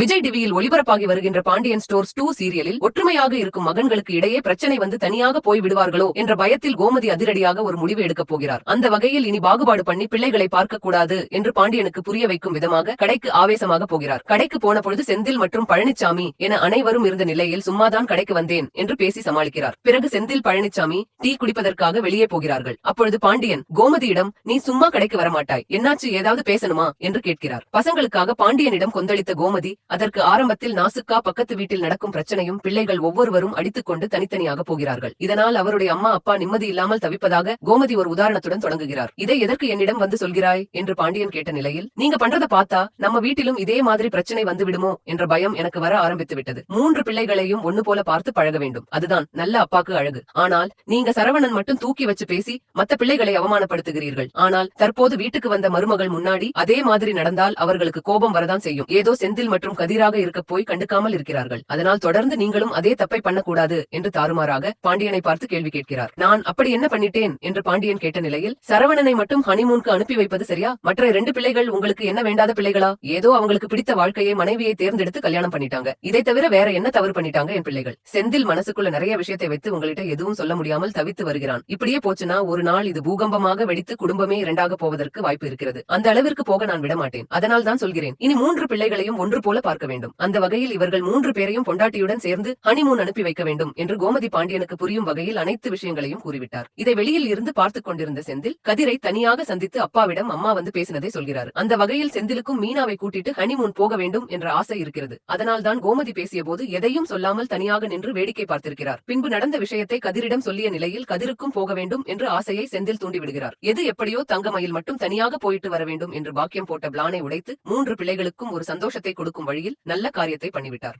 விஜய் டிவியில் ஒளிபரப்பாகி வருகின்ற Pandian stores two சீரியலில் ஒற்றுமையாக இருக்கும் மகன்களுக்கு இடையே பிரச்சனை வந்து தனியாக போய் விடுவார்களோ என்ற பயத்தில் கோமதி அதிரடியாக ஒரு முடிவு எடுக்கப் போகிறார். அந்த வகையில் இனி பாகுபாடு பண்ணி பிள்ளைகளை பார்க்க கூடாது என்று பாண்டியனுக்கு புரிய வைக்கும் விதமாக கடைக்கு ஆவேசமாக போகிறார். கடைக்கு போன பொழுது செந்தில் மற்றும் பழனிச்சாமி என அனைவரும் இருந்த நிலையில் சும்மாதான் கடைக்கு வந்தேன் என்று பேசி சமாளிக்கிறார். பிறகு செந்தில் பழனிச்சாமி டீ குடிப்பதற்காக வெளியே போகிறார்கள். அப்பொழுது பாண்டியன் கோமதியிடம் நீ சும்மா கடைக்கு வரமாட்டாய். என்னாச்சு? ஏதாவது பேசணுமா? என்று கேட்கிறார். பசங்களுக்காக பாண்டியனிடம் கொந்தளித்த கோமதி அதற்கு ஆரம்பத்தில் நாசுக்கா பக்கத்து வீட்டில் நடக்கும் பிரச்சனையும் பிள்ளைகள் ஒவ்வொருவரும் அடித்துக்கொண்டு தனித்தனியாக போகிறார்கள். இதனால் அவருடைய அம்மா அப்பா நிம்மதி இல்லாமல் தவிப்பதாக கோமதி ஒரு உதாரணத்துடன் தொடங்குகிறார். இதை எதற்கு என்னிடம் வந்து சொல்கிறாய்? என்று பாண்டியன் கேட்ட நிலையில் நீங்க பண்றத பார்த்தா நம்ம வீட்டிலும் இதே மாதிரி பிரச்சனை வந்து விடுமோ? என்ற பயம் எனக்கு வர ஆரம்பித்து விட்டது. மூன்று பிள்ளைகளையும் ஒண்ணு போல பார்த்து பழக வேண்டும். அதுதான் நல்ல அப்பாக்கு அழகு. ஆனால் நீங்க சரவணன் மட்டும் தூக்கி வச்சு பேசி மத்த பிள்ளைகளை அவமானப்படுத்துகிறீர்கள். ஆனால் தற்போது வீட்டுக்கு வந்த மருமகள் முன்னாடி அதே மாதிரி நடந்தால் அவர்களுக்கு கோபம் வரதான் செய்யும். ஏதோ செந்தில் மற்றும் கதிராக இருக்க போய் கண்டுக்காமல் இருக்கிறார்கள். அதனால் தொடர்ந்து நீங்களும் அதே தப்பை பண்ணக்கூடாது என்று தாறுமாறாக பாண்டியனை பார்த்து கேள்வி கேட்கிறார். நான் அப்படி என்ன பண்ணிட்டேன்? என்று பாண்டியன் கேட்ட நிலையில் சரவணனை மட்டும் ஹனிமூனுக்கு அனுப்பி வைப்பது சரியா? மற்ற இரண்டு பிள்ளைகள் உங்களுக்கு என்ன வேண்டாத பிள்ளைகளா? ஏதோ அவங்களுக்கு பிடித்த வாழ்க்கையை மனைவியை தேர்ந்தெடுத்து கல்யாணம் பண்ணிட்டாங்க. இதை தவிர வேற என்ன தவறு பண்ணிட்டாங்க என் பிள்ளைகள்? செந்தில் மனசுக்குள்ள நிறைய விஷயத்தை வைத்து உங்கள்கிட்ட எதுவும் சொல்ல முடியாமல் தவித்து வருகிறான். இப்படியே போச்சுன்னா ஒரு நாள் இது பூகம்பமாக வெடித்து குடும்பமே இரண்டாக போவதற்கு வாய்ப்பு இருக்கிறது. அந்த அளவிற்கு போக நான் விட மாட்டேன் அதனால் தான் சொல்கிறேன். இனி மூன்று பிள்ளைகளையும் ஒன்று போல பார்க்க வேண்டும். அந்த வகையில் இவர்கள் மூன்று பேரையும் பொண்டாட்டியுடன் சேர்ந்து ஹனிமூன் அனுப்பி வைக்க வேண்டும் என்று கோமதி பாண்டியனுக்கு புரியும் வகையில் அனைத்து விஷயங்களையும் கூறிவிட்டார். இதை வெளியில் இருந்து பார்த்துக் கொண்டிருந்த செந்தில் கதிரை தனியாக சந்தித்து அப்பாவிடம் அம்மா வந்து பேசினதை சொல்கிறார். அந்த வகையில் செந்திலுக்கும் மீனாவை கூட்டிட்டு ஹனிமூன் போக வேண்டும் என்ற ஆசை இருக்கிறது. அதனால் தான் கோமதி பேசிய போது எதையும் சொல்லாமல் தனியாக நின்று வேடிக்கை பார்த்திருக்கிறார். பின்பு நடந்த விஷயத்தை கதிரிடம் சொல்லிய நிலையில் கதிருக்கும் போக வேண்டும் என்று ஆசையை செந்தில் தூண்டிவிடுகிறார். எது எப்படியோ தங்கமயில் மட்டும் தனியாக போயிட்டு வர வேண்டும் என்று பாக்கியம் போட்ட பிளானை உடைத்து மூன்று பிள்ளைகளுக்கும் ஒரு சந்தோஷத்தை கொடுக்கும் வழி வழியில் நல்ல காரியத்தை பண்ணிவிட்டார்.